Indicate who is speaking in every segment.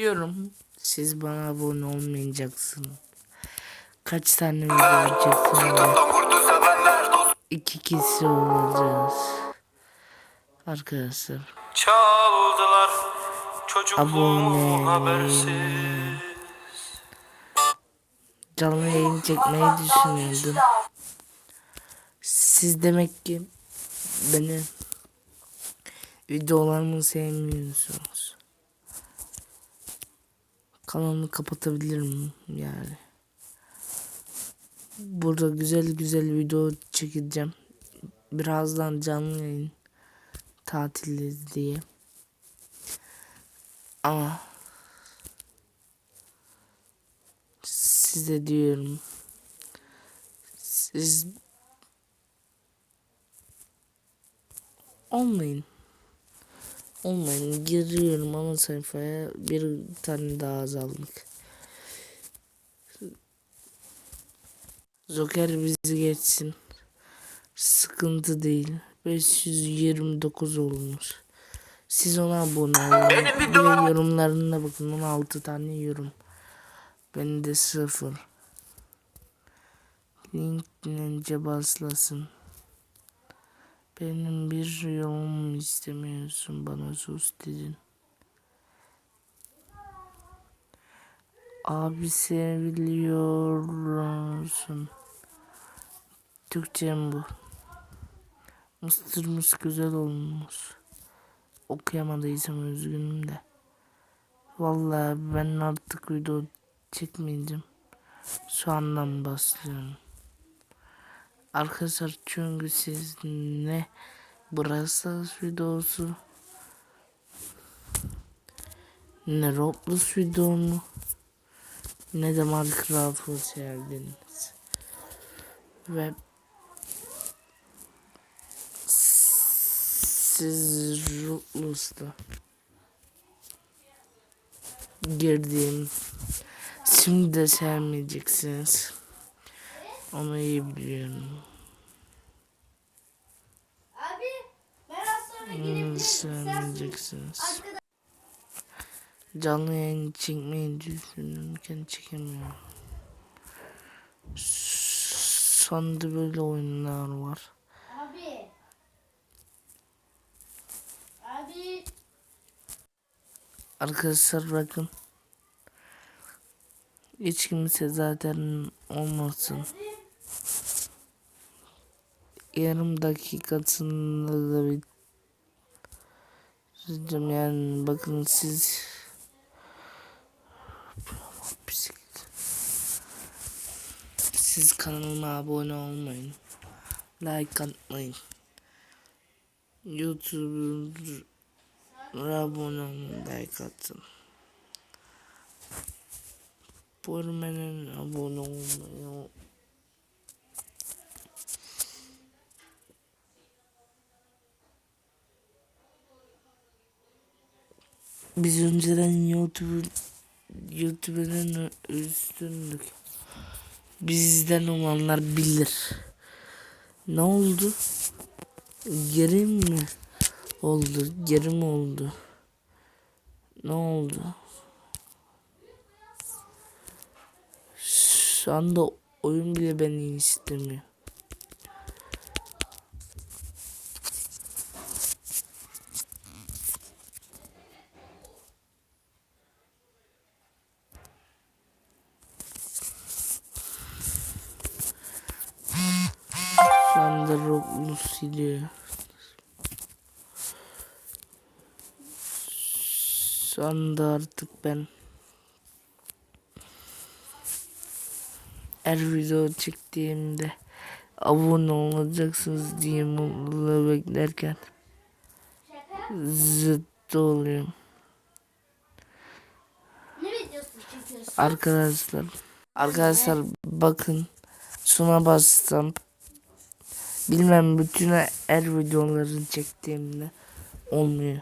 Speaker 1: Diyorum siz bana abone olmayacaksınız. Kaç tane video atacaksınız? İki kişi olacağız. Arkadaşlar
Speaker 2: Çaldılar çocukluğumu
Speaker 1: Abone.
Speaker 2: habersiz
Speaker 1: canlı yayın çekmeyi düşünüyordum. Siz demek ki beni videolarımı sevmiyorsunuz. Kanalımı kapatabilirim yani. Burada güzel güzel video çekeceğim. Birazdan canlı yayın tatilleri diye. Ama size diyorum. Siz olmayın. Olmayın. Giriyorum ana sayfaya bir tane daha azaldık. Joker bizi geçsin. Sıkıntı değil. 529 olmuş. Siz ona abone olun. De yorumlarına bakın. 16 tane yorum. Bende sıfır. Link nince baslasın. Benim bir yolumu istemiyorsun bana sus dedin. Abi seviliyorsun. Türkçem bu. Mıstır mıs güzel olmuş. Okuyamadıysam üzgünüm de. Vallahi ben artık video çekmeyeceğim. Şu andan başlıyorum. Arkadaşlar çünkü siz ne Brawl videosu ne Roblox videomu ne de Minecraft'ı sevdiniz. Ve siz Roblox'ta girdiğim şimdi de sevmeyeceksiniz. Onu iyi biliyorum. Sevmeyeceksiniz.
Speaker 3: Arkadaş
Speaker 1: Canlı yayın çekmeyi düşünürken çekemiyorum. Sonunda böyle oyunlar var.
Speaker 3: abi. Abi
Speaker 1: Arkadaşlar bakın. Hiç kimse zaten olmasın. Yarım dakikasında da bitireceğim yani bakın siz siz kanalıma abone olmayın. Like atmayın. YouTube'a abone olun, like atın. Bölmenin abone olmayı Biz önceden YouTube YouTube'un üstündük. Bizden olanlar bilir. Ne oldu? Geri mi oldu? Geri mi oldu? Ne oldu? Şu anda oyun bile beni istemiyor. Şu Roblox siliyor. Anda artık ben her video çektiğimde abone olacaksınız diye mutluluğu beklerken zıttı oluyorum. Arkadaşlar arkadaşlar bakın şuna bassam bilmem bütün her videoları çektiğimde olmuyor.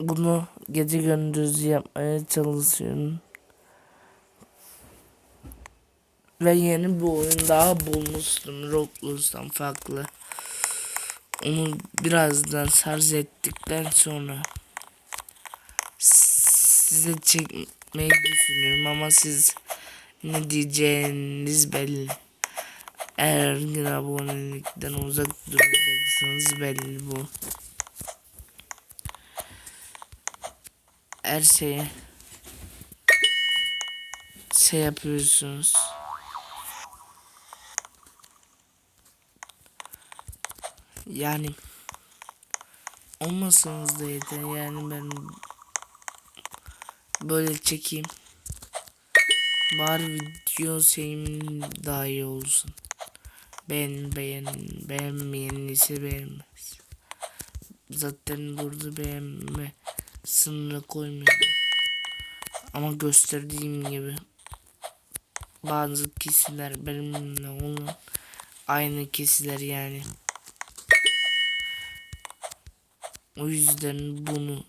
Speaker 1: Bunu gece gündüz yapmaya çalışıyorum. Ve yeni bir oyun daha bulmuştum Roblox'tan farklı. Onu birazdan sarz ettikten sonra size çekmeyi düşünüyorum ama siz ne diyeceğiniz belli. Eğer gün abonelikten uzak duracaksınız belli bu. Her şeye şey yapıyorsunuz. Yani olmasanız da yeter yani ben böyle çekeyim. Bari video şeyim daha iyi olsun. Beğen beğen beğenmeyen ise beğenmez. Zaten burada beğenme sınırı koymuyorum. Ama gösterdiğim gibi bazı kişiler benimle olan aynı kişiler yani. O yüzden bunu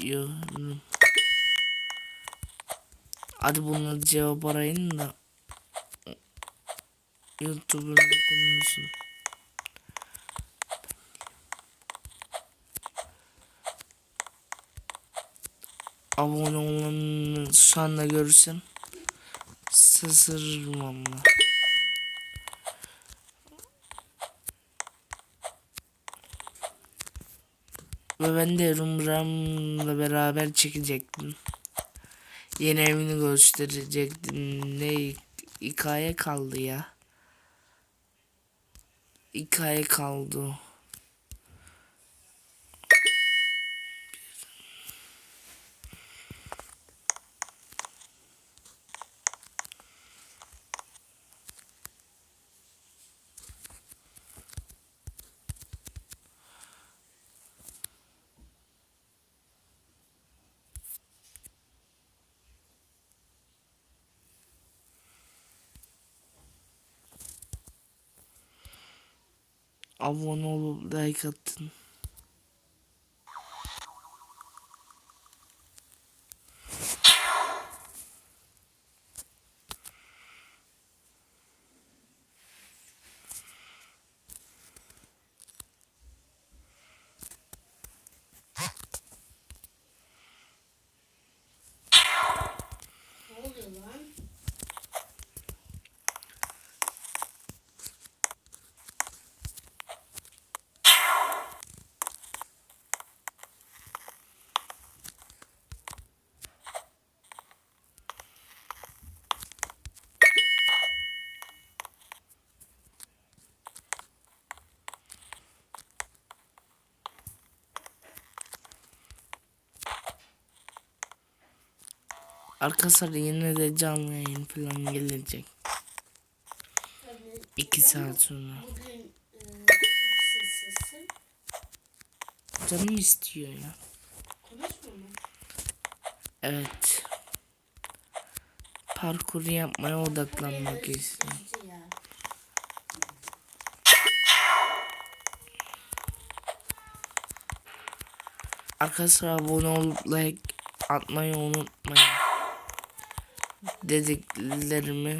Speaker 1: diyorum. Hadi buna cevap arayın da YouTube'un konusu. Abone olanı şu anda görürsem şaşırırım Ve ben de Rumram'la beraber çekecektim. Yeni evini gösterecektim. Ne hikaye kaldı ya. Hikaye kaldı. Abone olup like atın. Arkadaşlar yine de canlı yayın falan gelecek.
Speaker 3: Tabii.
Speaker 1: 2 saat sonra.
Speaker 3: Bugün e.
Speaker 1: Canım istiyor ya. Evet. Parkur yapmaya odaklanmak istiyorum. Arkadaşlar abone olup like atmayı unutmayın. Dediklerimi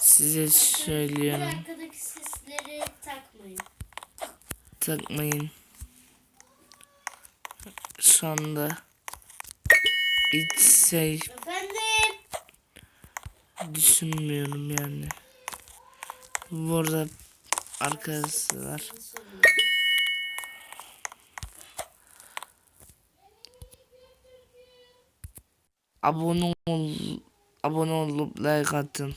Speaker 1: size söylüyorum.
Speaker 3: arkadaki sesleri takmayın.
Speaker 1: Takmayın. Şu anda hiç şey
Speaker 3: Efendim?
Speaker 1: düşünmüyorum yani. Bu arada arkadaşlar abone ol abone olup like atın.